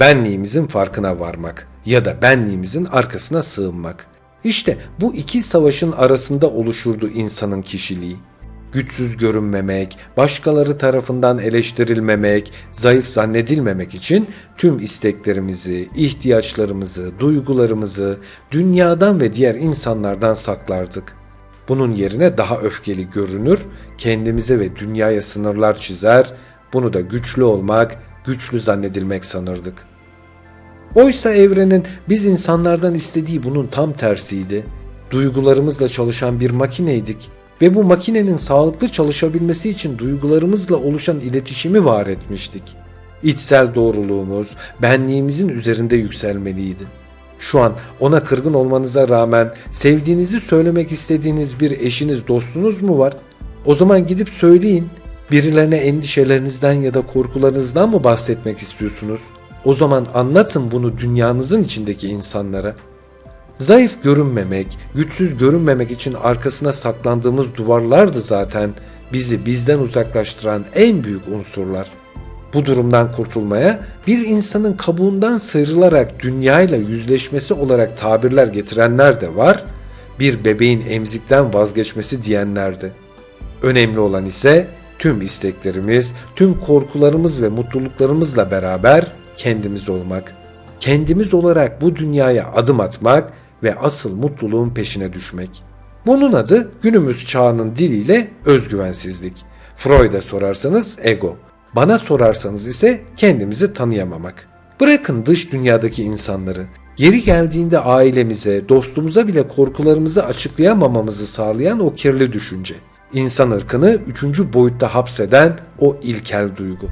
benliğimizin farkına varmak ya da benliğimizin arkasına sığınmak. İşte bu iki savaşın arasında oluşurdu insanın kişiliği. Güçsüz görünmemek, başkaları tarafından eleştirilmemek, zayıf zannedilmemek için tüm isteklerimizi, ihtiyaçlarımızı, duygularımızı dünyadan ve diğer insanlardan saklardık. Bunun yerine daha öfkeli görünür, kendimize ve dünyaya sınırlar çizer, bunu da güçlü olmak, güçlü zannedilmek sanırdık. Oysa evrenin biz insanlardan istediği bunun tam tersiydi. Duygularımızla çalışan bir makineydik ve bu makinenin sağlıklı çalışabilmesi için duygularımızla oluşan iletişimi var etmiştik. İçsel doğruluğumuz benliğimizin üzerinde yükselmeliydi. Şu an ona kırgın olmanıza rağmen sevdiğinizi söylemek istediğiniz bir eşiniz, dostunuz mu var? O zaman gidip söyleyin. Birilerine endişelerinizden ya da korkularınızdan mı bahsetmek istiyorsunuz? O zaman anlatın bunu dünyanızın içindeki insanlara. Zayıf görünmemek, güçsüz görünmemek için arkasına saklandığımız duvarlardı zaten bizi bizden uzaklaştıran en büyük unsurlar. Bu durumdan kurtulmaya bir insanın kabuğundan sıyrılarak dünyayla yüzleşmesi olarak tabirler getirenler de var, bir bebeğin emzikten vazgeçmesi diyenler de. Önemli olan ise tüm isteklerimiz, tüm korkularımız ve mutluluklarımızla beraber kendimiz olmak. Kendimiz olarak bu dünyaya adım atmak ve asıl mutluluğun peşine düşmek. Bunun adı günümüz çağının diliyle özgüvensizlik. Freud'a sorarsanız ego. Bana sorarsanız ise kendimizi tanıyamamak. Bırakın dış dünyadaki insanları. Yeri geldiğinde ailemize, dostumuza bile korkularımızı açıklayamamamızı sağlayan o kirli düşünce. İnsan ırkını üçüncü boyutta hapseden o ilkel duygu.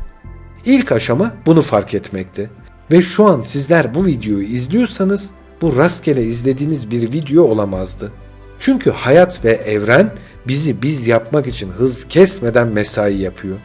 İlk aşama bunu fark etmekti. Ve şu an sizler bu videoyu izliyorsanız bu rastgele izlediğiniz bir video olamazdı. Çünkü hayat ve evren bizi biz yapmak için hız kesmeden mesai yapıyor.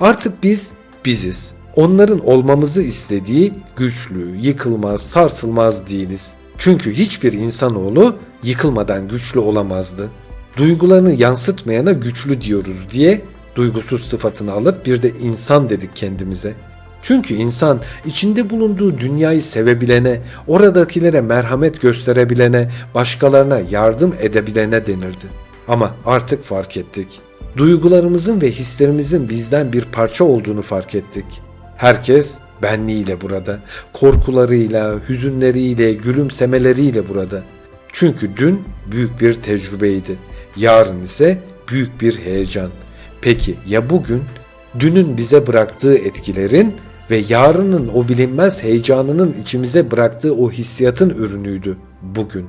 Artık biz biziz. Onların olmamızı istediği güçlü, yıkılmaz, sarsılmaz değiliz. Çünkü hiçbir insanoğlu yıkılmadan güçlü olamazdı. Duygularını yansıtmayana güçlü diyoruz diye duygusuz sıfatını alıp bir de insan dedik kendimize. Çünkü insan içinde bulunduğu dünyayı sevebilene, oradakilere merhamet gösterebilene, başkalarına yardım edebilene denirdi. Ama artık fark ettik. Duygularımızın ve hislerimizin bizden bir parça olduğunu fark ettik. Herkes benliğiyle burada, korkularıyla, hüzünleriyle, gülümsemeleriyle burada. Çünkü dün büyük bir tecrübeydi. Yarın ise büyük bir heyecan. Peki ya bugün? Dünün bize bıraktığı etkilerin ve yarının o bilinmez heyecanının içimize bıraktığı o hissiyatın ürünüydü bugün.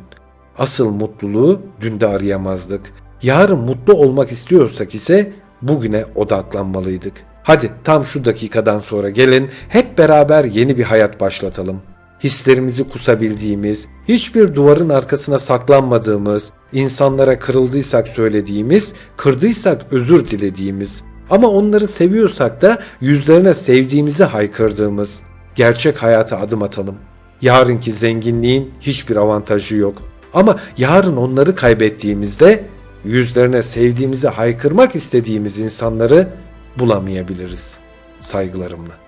Asıl mutluluğu dünde arayamazdık. Yarın mutlu olmak istiyorsak ise bugüne odaklanmalıydık. Hadi tam şu dakikadan sonra gelin hep beraber yeni bir hayat başlatalım. Hislerimizi kusabildiğimiz, hiçbir duvarın arkasına saklanmadığımız, insanlara kırıldıysak söylediğimiz, kırdıysak özür dilediğimiz, ama onları seviyorsak da yüzlerine sevdiğimizi haykırdığımız gerçek hayata adım atalım. Yarınki zenginliğin hiçbir avantajı yok. Ama yarın onları kaybettiğimizde yüzlerine sevdiğimizi haykırmak istediğimiz insanları bulamayabiliriz. Saygılarımla.